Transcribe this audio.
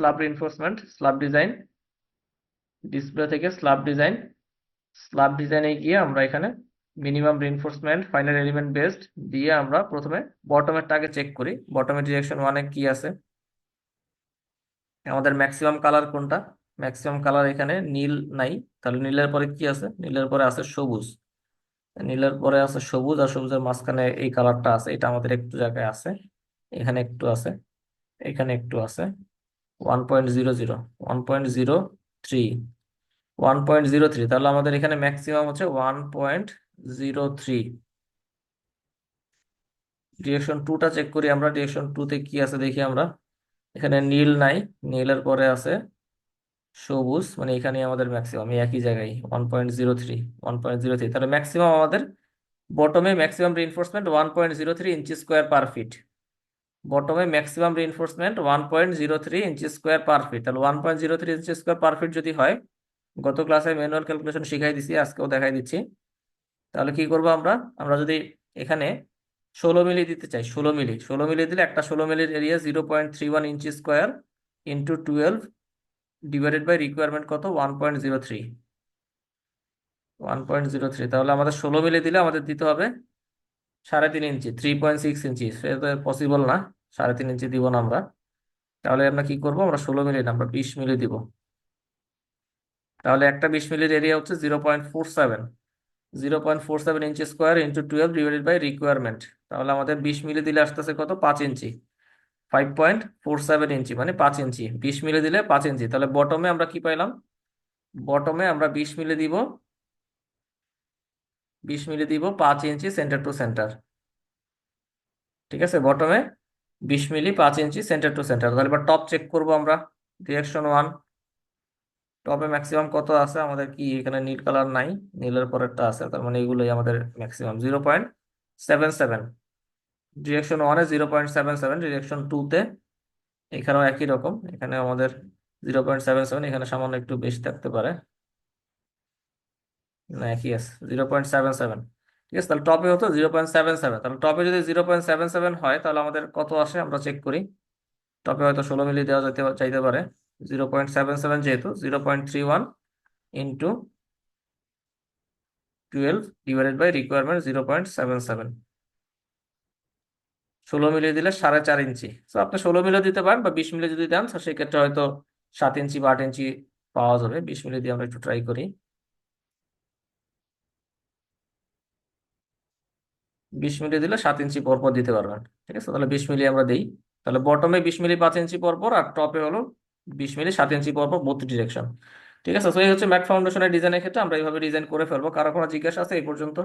Slab reinforcement slab design display থেকে slab design slab ডিজাইনে গিয়ে আমরা এখানে minimum reinforcement final element based দিয়ে আমরা প্রথমে বটমেরটা আগে চেক করি। বটমের ডিরেকশন ওয়ানে কি আছে? আমাদের ম্যাক্সিমাম কালার কোনটা? ম্যাক্সিমাম কালার এখানে নীল নাই। তাহলে নীলের পরে কি আছে? নীলের পরে আছে সবুজ। নীলের পরে আছে সবুজ আর সবুজের মাঝখানে এই কালারটা আছে। এটা আমাদের একটু জায়গায় আছে। এখানে একটু আছে। এখানে একটু আছে। One point zero zero one point zero three one point zero three তাহলে আমাদের এখানে ম্যাক্সিমাম হচ্ছে one point zero three direction টুটা চেক করি আমরা ডিরেকশন টুতে কি আছে দেখি আমরা। এখানে নীল নাই, নীলের পরে আছে সবুজ মানে এখানে আমাদের ম্যাক্সিমাম একই জায়গায় one point zero three one point zero three তাহলে ম্যাক্সিমাম আমাদের বটমে maximum reinforcement one point zero three ইঞ্চি square per feet বটমে maximum reinforcement one point zero three ইঞ্চি স্কোয়ার পার ফিট তাহলে ওয়ান পয়েন্ট জিরো থ্রি ইঞ্চি square per feet যদি হয়, গত ক্লাসে manual calculation শিখাই দিছি, আজকেও দেখাই দিচ্ছি। তাহলে কি করব আমরা? আমরা যদি এখানে ষোলো মিলি দিতে চাই, ষোলো মিলি। ষোলো মিলি দিলে একটা ষোলো মিলির area zero point three one inch square into twelve divided by requirement কত? One point zero three one point zero three তাহলে আমাদের ষোলো মিলি দিলে আমাদের দিতে হবে সাড়ে তিন ইঞ্চি থ্রি পয়েন্ট সিক্স ইঞ্চি সেটা পসিবল না। সাড়ে তিন ইঞ্চি দিব না আমরা। তাহলে আমরা কি করব? আমরা ষোলো মিলি না আমরা বিশ মিলি দিব। তাহলে একটা বিশ মিলির এরিয়া হচ্ছে zero point four seven zero point four seven inch square into twelve divided by requirement তাহলে আমাদের বিশ মিলি দিলে আসতেছে কত? পাঁচ ইঞ্চি। ফাইভ পয়েন্ট ফোর সেভেন ইঞ্চি মানে পাঁচ ইঞ্চি। বিশ মিলি দিলে পাঁচ ইঞ্চি। তাহলে বটমে আমরা কি পাইলাম? বটমে আমরা বিশ মিলি দিব। বিশ মিলি দিব পাঁচ ইঞ্চি সেন্টার টু সেন্টার ঠিক আছে বটমে বিশ মিলি পাঁচ ইঞ্চি সেন্টার টু সেন্টার তাহলে এবার টপ চেক করব আমরা। ডিরেকশন ওয়ান টপে ম্যাক্সিমাম কত আছে? আমাদের কি এখানে নীল কালার নাই? নীলের পরেরটা আছে, তার মানে এগুলোই আমাদের maximum zero point seven seven direction ওয়ানে zero point seven seven direction টুতে এখানেও একই রকম। এখানে আমাদের জিরো পয়েন্ট সেভেন সেভেন এখানে সামান্য একটু বেশি থাকতে পারে। না একই আছে জিরো পয়েন্ট সেভেন সেভেন ঠিক আছে, তাহলে টপে হতো জিরো পয়েন্ট সেভেন সেভেন তাহলে টপে যদি জিরো পয়েন্ট সেভেন সেভেন হয়, তাহলে আমাদের কত আসে? আমরা চেক করি। টপে হয়তো ষোলো মিলি দেওয়া যেতে চাইতে পারে। জিরো পয়েন্ট সেভেন সেভেন যেহেতু zero point three one into twelve divided by requirement zero point seven seven ষোলো মিলিয়ে দিলে সাড়ে চার ইঞ্চি। তো আপনি ষোলো মিলিয়ে দিতে পারেন বা বিশ মিলি যদি দেন সেক্ষেত্রে হয়তো সাত ইঞ্চি বা আট ইঞ্চি পাওয়া যাবে। বিশ মিলি দিয়ে আমরা একটু ট্রাই করি। বিশ মিলি দিলে সাত ইঞ্চি পর পর দিতে পারবেন, ঠিক আছে? তাহলে বিশ মিলি আমরা দিই। তাহলে বটমে বিশ মিলি পাঁচ ইঞ্চি পর পর আর টপে হলো বিশ মিলি সাত ইঞ্চি পর পর বোথ ডিরেকশন ঠিক আছে? তো এই হচ্ছে ম্যাট ফাউন্ডেশনের ডিজাইনের ক্ষেত্রে আমরা এইভাবে ডিজাইন করে ফেলব। কারও কোনো জিজ্ঞাসা আছে এই পর্যন্ত?